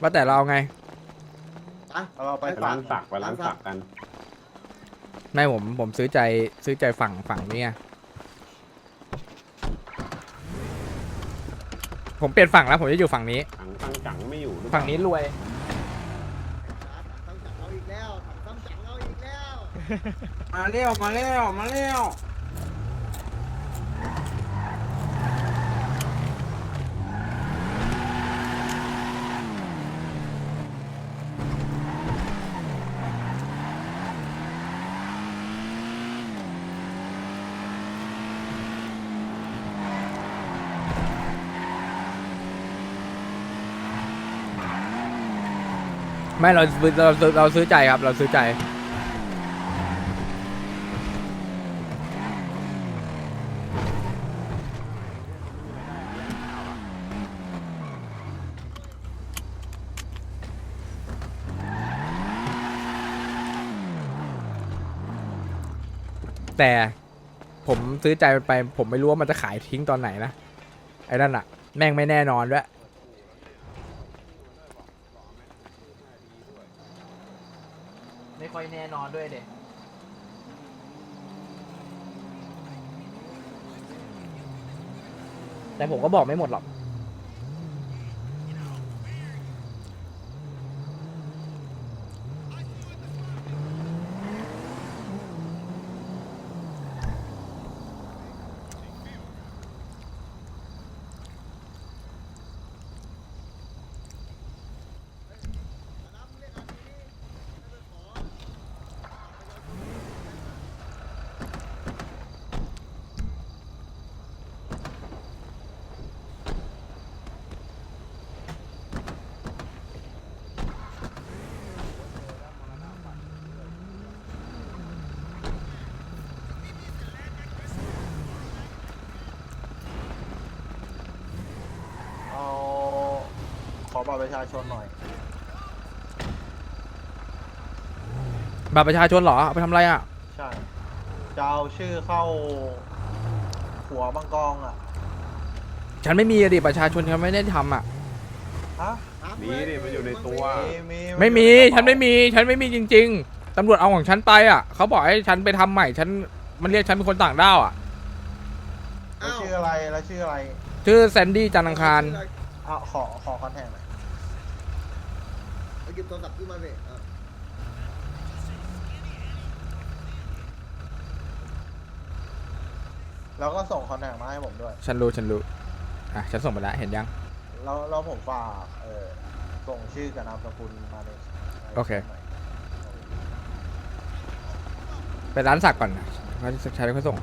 ว่าแต่เราเอาไงเราไปไปร้านสักไปร้านสักกัน ไม่ผมผมซื้อใจซื้อใจฝั่งฝั่งนี้ไงผมเปลี่ยนฝั่งแล้วผมจะอยู่ฝั่งนี้ ถังตั้งจังไม่อยู่หรือเปล่าฝั่งนี้รวยต้องจับเราอีกแล้วต้องจับเราอีกแล้ว มาเร็วมาเร็วมาเร็ว ไม่เราเราเราซื้อใจครับ เราซื้อใจ แต่ผมซื้อใจมันไป ผมไม่รู้ว่ามันจะขายทิ้งตอนไหนนะ ไอ้นั่นอะแม่งไม่แน่นอนด้วย ไม่ ค่อยแน่นอนด้วยเด็กแต่ผมก็บอกไม่หมดหรอก เอาข อบัตรประชาชนหน่อย บัตรประชาชนเหรอเอาไปทำอะไรอะ ใช่จะเอาชื่อเข้า หัวบังกองอะ ฉันไม่มีอะดิประชาชนฉันไม่ได้ทำอะ ฮะนี่ดิมันอยู่ในตัว มีไม่มีอยู่ใกระเป๋าฉันไม่มี ฉันไม่มีจริง ๆตำรวจเอาของฉันไปอะ เขาบอกให้ฉันไปทำใหม่ ฉัน มันเรียกฉันเป็นคนต่างด้าวอะ แล้วชื่ออะไรแล้วชื่ออะไรชื่อแซนดี้จันทร์อังคารเอาขอขอคอนแทคหน่อยเอาห ยิบโทรศัพท์ขึ้นมาสิเออแล้วก็ส่งคอนแทคมาให้ผมด้วย ฉันรู้ฉันรู้อะฉันส่งไปแล้วเห็นยัง แล้วแล้วผมฝากเออส่งชื่อกับนามสกุลมาในในโอเคหน่ยไปร้านสักก่อนนะเขาใช้เขาส่ง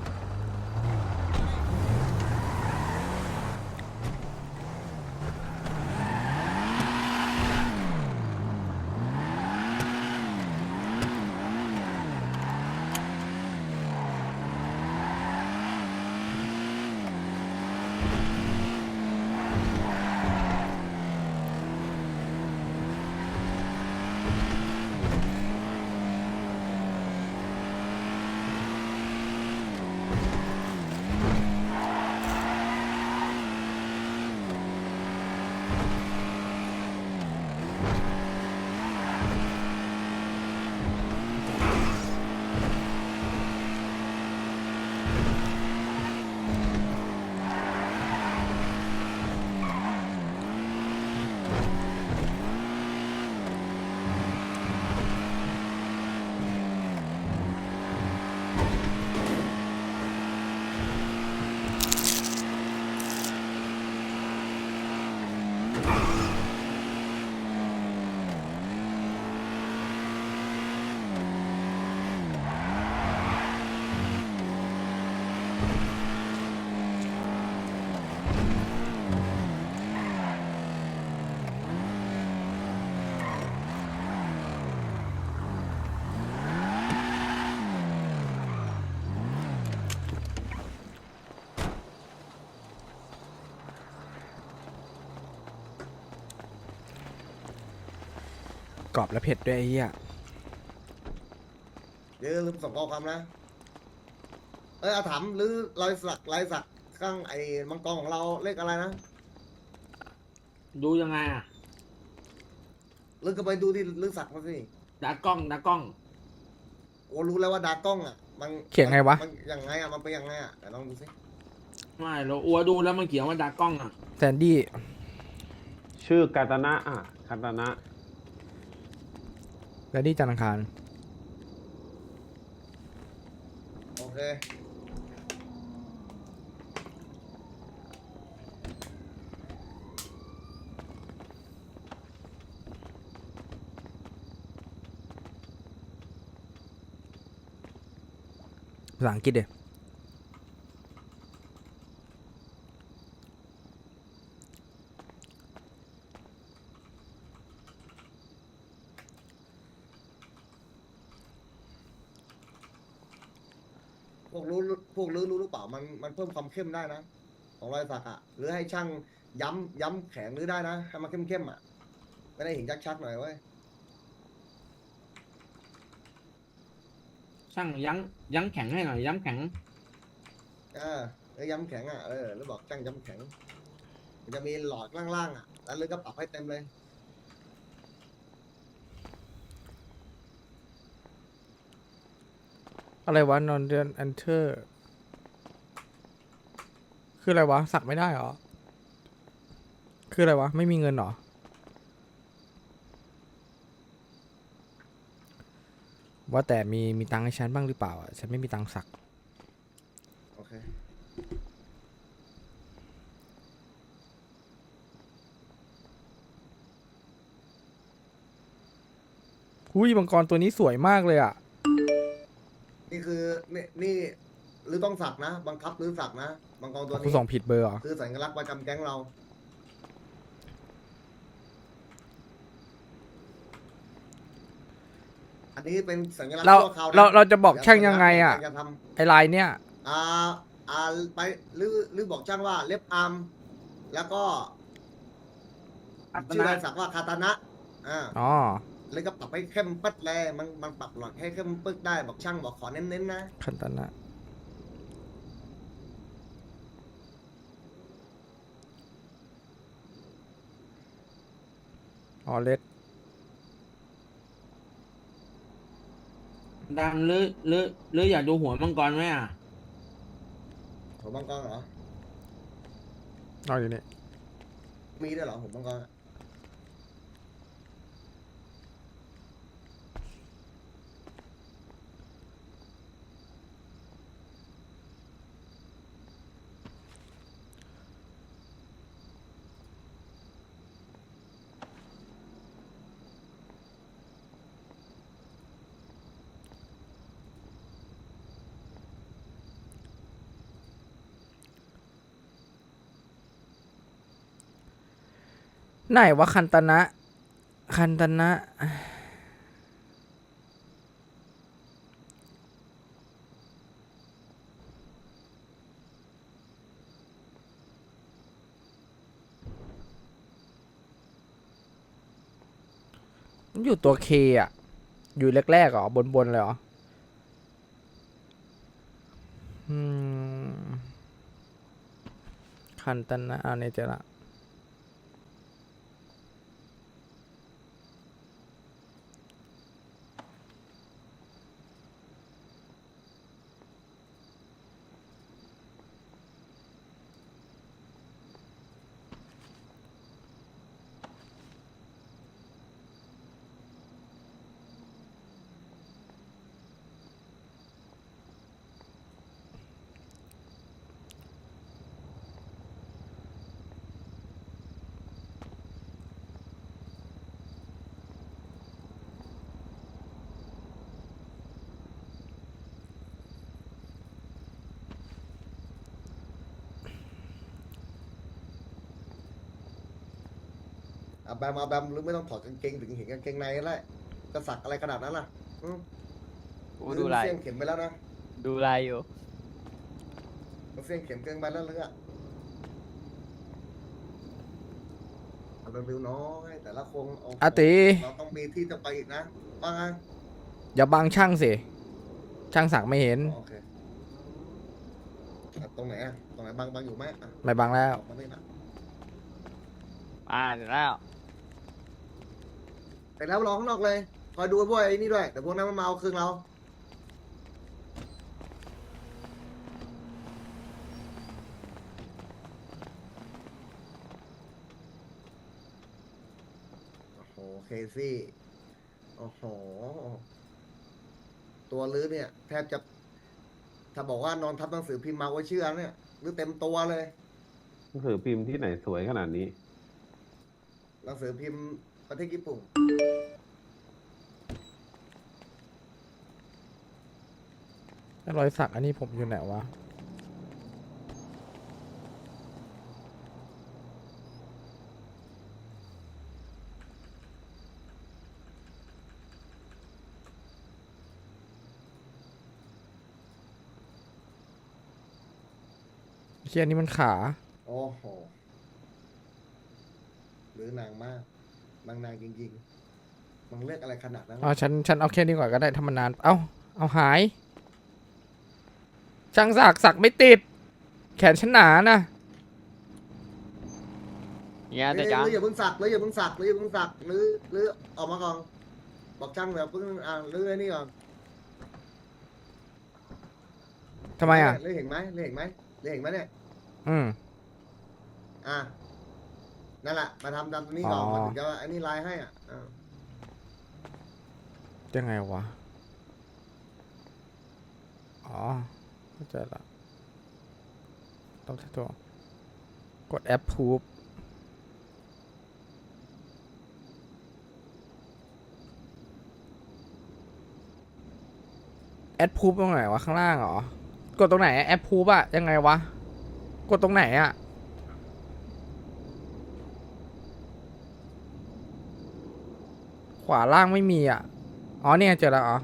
กรอบและเผ็ดด้วยไอ้เหี้ยเดี๋ยวลืมส่งข้อความนะ เอ้ยเอาถามหรือรอยสักลายสักข้างไอ้มังกรของเราเลขอะไรนะดูยังไงอะลึกก็ไปดูที่ลึกสักมาสิดากล้องดากล้อง โอ้รู้แล้วว่าดากล้องอะ มันเขียนไงวะ มันยังไงอะมันเป็นยังไงอะแต่ลองดูสิไม่เราอัวดูแล้วมันเขียนว่าดากล้องอะแซนดี้ชื่อกาตานะอะคาตานะ แซนดี้จันทร์อังคาร โอเค ภาษาอังกฤษเดีย พวกรู้พวกรู้รู้หรือเปล่ามันมัน เพิ่มความเข้มได้นะ ของรอยสักอะ หรือให้ช่างย้ำย้ำแข็งหรือได้นะให้มันเข้มเข้มๆอะ ไม่ได้เห็นชักๆหน่อยเว้ย ช่างยั้งยั้งแข็งให้หน่อยยั้งแข็ง เออเออย้ำแข็งอะเออแล้วบอกช่างย้ำแข็ง มันจะมีหลอดล่างๆอะ แล้วเลยก็ปรับให้เต็มเลย อะไรวะนอนเดือนอันเทอร์ คืออะไรวะ สักไม่ได้เหรอ คืออะไรวะ ไม่มีเงินเหรอ ว่าแต่มีมีตังค์ให้ฉันบ้างหรือเปล่าอะฉันไม่มีตังค์สัก โอเค หุ้ยมังกรตัวนี้สวยมากเลยอะ นี่คือนี่นี่ หรือต้องสักนะ บังคับหรือสักนะบางกองตัวคุณนี้ส่งผิดเบอร์เหรอ คือสัญลักษณ์ประจำแก๊งเรา อันนี้เป็นสัญลักษณ์เราชั่วคราวนะเราเราจะบอกช่างยังไงอะจะทไอลายเนี่ยำอ่าอ่าไปหรือหรือบอกช่างว่าเล็บอาร์มแล้วก็คาตานะ ชื่อรายสักว่าคาตานะอ่าอ๋อเลยก็ปรับให้เข้มปึ๊ดเลยมันมันปรับหลอดให้เข้มปึ๊ดได้บอกช่างบอกขอเน้นๆนะ คันตานะ ออเลสดำหรือหรือหรืออยากดูหัวมังกรไหมอะ ผมบังกรเหรอ เอาอยู่นี่ มีด้วยเหรอผมบังกรอะ ไหนวะคันตนะ คันตนะมันอยู่ตัวเคอะ อยู่แรกๆเหรอ บน ๆ เลยเหรอ อืม คันตนะเอาในเจอละ อาแบมอาแบมหรือไม่ต้องถอดกางเกงถึงเห็นกางเกงในแล้วจะสักอะไรขนาดนั้นล่ะอืมโอ้ดูลายเสี้ยงเข็มไปแล้วนะดูลายอยู่ มันเสี้ยงเข็มเกินไปแล้วเลยอะเอาเร็วๆน้อยแต่ละคงโโหอาติเราต้องมีที่จะไปอีกนะว่าไงอย่าบังช่างสิช่างสักไม่เห็นโอเคอะตรงไหนอะตรงไหนบางบางอยู่ไหมอะไม่บังแล้ว ออกมานี่นะ อ่าเดี๋ยวแล้ว แต่แล้วรอข้างนอกเลย คอยดูไอ้พวกไอ้นี่ด้วยแต่พวกนั้นมันมาเอาคืนเราโอ้โหเคซี่ โอ้โห ตัวลื้อเนี่ย แทบจะ ถ้าบอกว่านอนทับหนังสือพิมพ์มาไว้เชื่อเนี่ยหรือเต็มตัวเลย หนังสือพิมพ์ที่ไหนสวยขนาดนี้ หนังสือพิมพ์ ประเทศญี่ปุ่น แล้วรอยสักอันนี้ผมอยู่ไหนวะ เชียอันนี้มันขา โอ้โห หรือนางมาก บางนางจริงๆมันเลือกอะไรขนาดนั้นอ๋อฉันฉันเอาแค่นี้ก่อนก็ได้ถ้ามันนาน เอ้า เอาหาย ช่างสักสักไม่ติด แขนฉันหนานะเนี่ยหรืแต่อจังอย่าเพิ่งสักหรืออย่าเพิ่งสักหรืออย่าเพิ่งสักหรือหรือออกมาก่อนบอกช่างแบบเพิ่งอ่าหรือไอ้นี่ก่อนทำไมอะ หรือเห็นไหมหรือเห็นไหมหรือเห็นไหมเนี่ย อืม อะ นั่นแหละมาทำตามนี้ก่อนอ๋อ มันถึงจะว่าอันนี้ลายให้อะอ่ายังไงวะ อ๋อเข้าใจละต้องใช้ตัว กดแอปพูบแอดพูบตรงไหนวะ ข้างล่างเหรอ กดตรงไหนแอปพูบอะยังไงวะ กดตรงไหนอะ ขวาล่างไม่มีอะ อ๋อเนี่ยเจอแล้วอ๋อ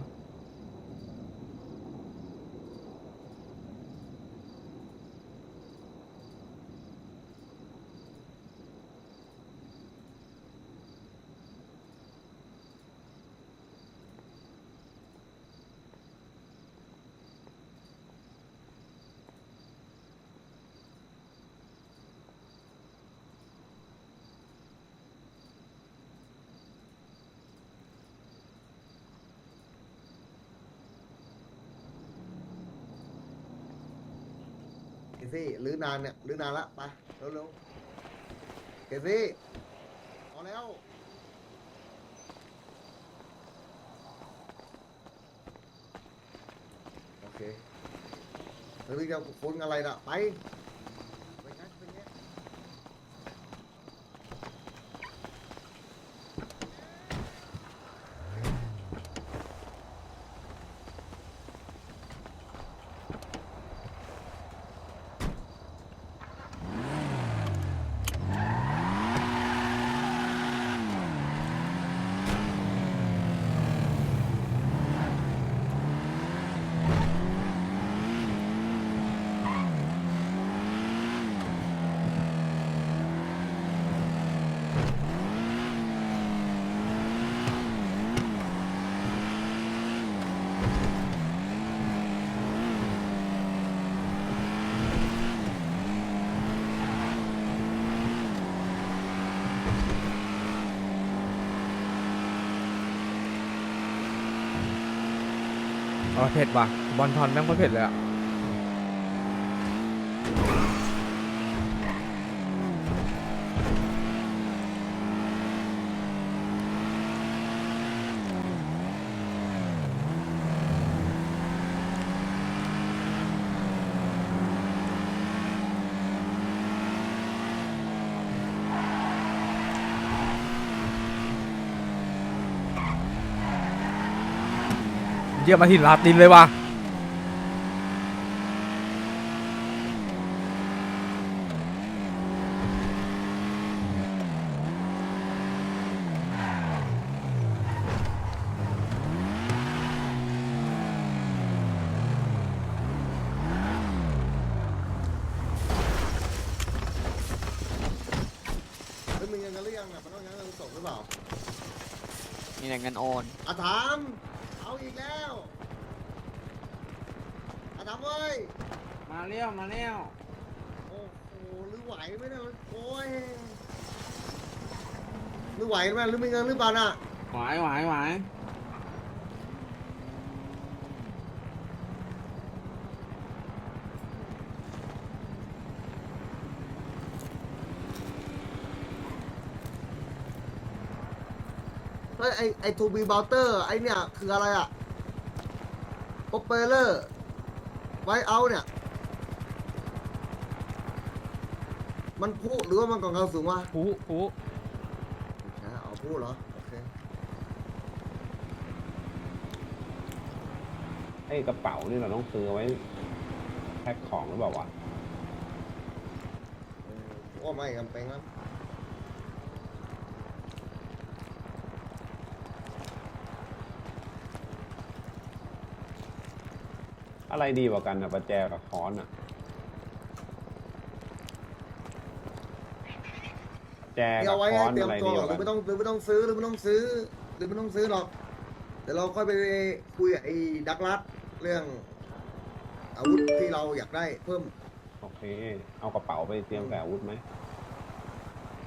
เคซี่หรือนานเนี่ยหรือนานละไปเร็วๆเคซี่เอาแล้วโอเคหรือจะคนอะไรล่ะไป เผ็ดว่ะบอลทอนแม่งก็เผ็ดเลยอะ ยี่ยมมาหินลาตินเลยว่ะเฮ้ยมึงยังกันหรือยังอะมันต้องยังกันส่งหรือเปล่านี่แหละเงินโอนอาถามเอาอีกแล้วอาถาม เว้ย มาเลี้ยวมาเลี้ยวโอ้โหหรือไหวไหมเนี่ยโอ้ยหรือไหวไหมหรือมีเงินหรือเปล่าน่ะหวายหวายหวายเฮ้ยไอไอทูบีบอลเตอร์ไอเนี่ย คืออะไรอะโอเปเรอร์ ไวเอาเนี่ย มันพูหรือว่ามันกล่องกลางสูงวะผู้ผู้อ่าเอาพูเหรอ โอเค ไอ้กระเป๋านี่เราต้องซื้อไว้แพ็คของหรือเปล่าวะเออว่าไม่จำเป็นครับ อะไรดีกว่ากันอะประแจกับค้อนอะแจเตรียกัมบไว้ค้ให้อนเตรียมอะไรตัวดีกก่อนว่าหรือกัไม่นต้องหรือไม่ต้องซื้อหรือไม่ต้องซื้อหรือไม่ต้องซื้อหรอกเดี๋ยวเราค่อยไปคุยกับไอ้ดักลัดเรื่อง อาวุธที่เราอยากได้เพิ่มโอเค เอากระเป๋าไปเตรียมกับอาวุธไหม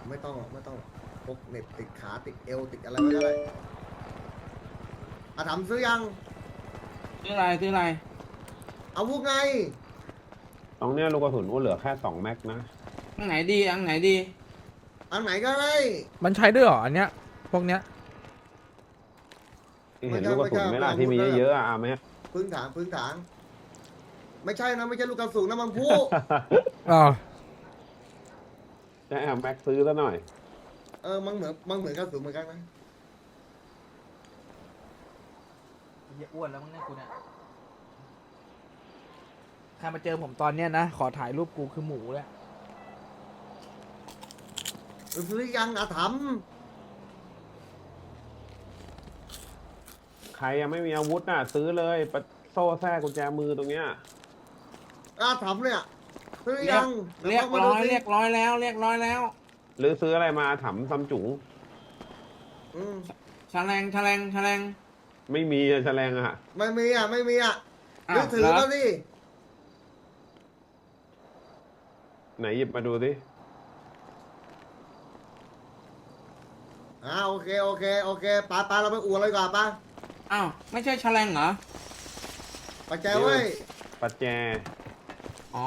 ไม่ต้องหรอกไม่ต้องหรอกพกเหน็บติดขาติดเอวติดอะไรไว้ก็ได้อาถามซื้อยัง ซื้ออะไรซื้ออะไร อาวุธไง ตรงเนี้ยลูกกระสุนอ้วนเหลือแค่สองแม็กนะ อันไหนดีอันไหนดี อันไหนก็ได้ มันใช้ด้วยเหรออันเนี้ย พวกเนี้ย ที่เห็นไม่ใช่ลูกกระสุนไหม่ล่ะไม่ใช่ที่มีอาวุธเยอะๆอะเอาไหมพื้นฐานพื้นฐาน ไม่ใช่นะไม่ใช่ลูกกระสุนนะมังพูอ๋อจะเอาแม็กซื้อซะหน่อย เออ มันเหมือนมันเหมือนกระสุนเหมือนกันนะอ้วนแล้วมั้งเนี่ยกูเนี่ย ใครมาเจอผมตอนเนี้ยนะ ขอถ่ายรูปกูคือหมูเลยซื้อยังอาถามใครยังไม่มีอาวุธน่ะ ซื้อเลยปะโซ่แท้กุญแจมือตรงเนี้ยอาถามเนี่ยซื้อเรียยักงเรียกดี๋วร้มาอยดูสิเรียกร้อยแล้ว เรียกร้อยแล้วหรือซื้ออะไรมาถามซัมจุงอืมแฉลงแฉลงแฉลงไม่มีอะแฉลงอะไม่มีอะไม่มีอะอ้านึวกถือเหรอแล้วดิ ไหนหยิบมาดูสิอ่าโอเคโอเคโอเคปาปาเราไปอวดเลยดีกว่อนปาอ้าวไม่ใช่แฉลงเหรอ ปัจจัยเว้ย ปัจแจ อ๋อ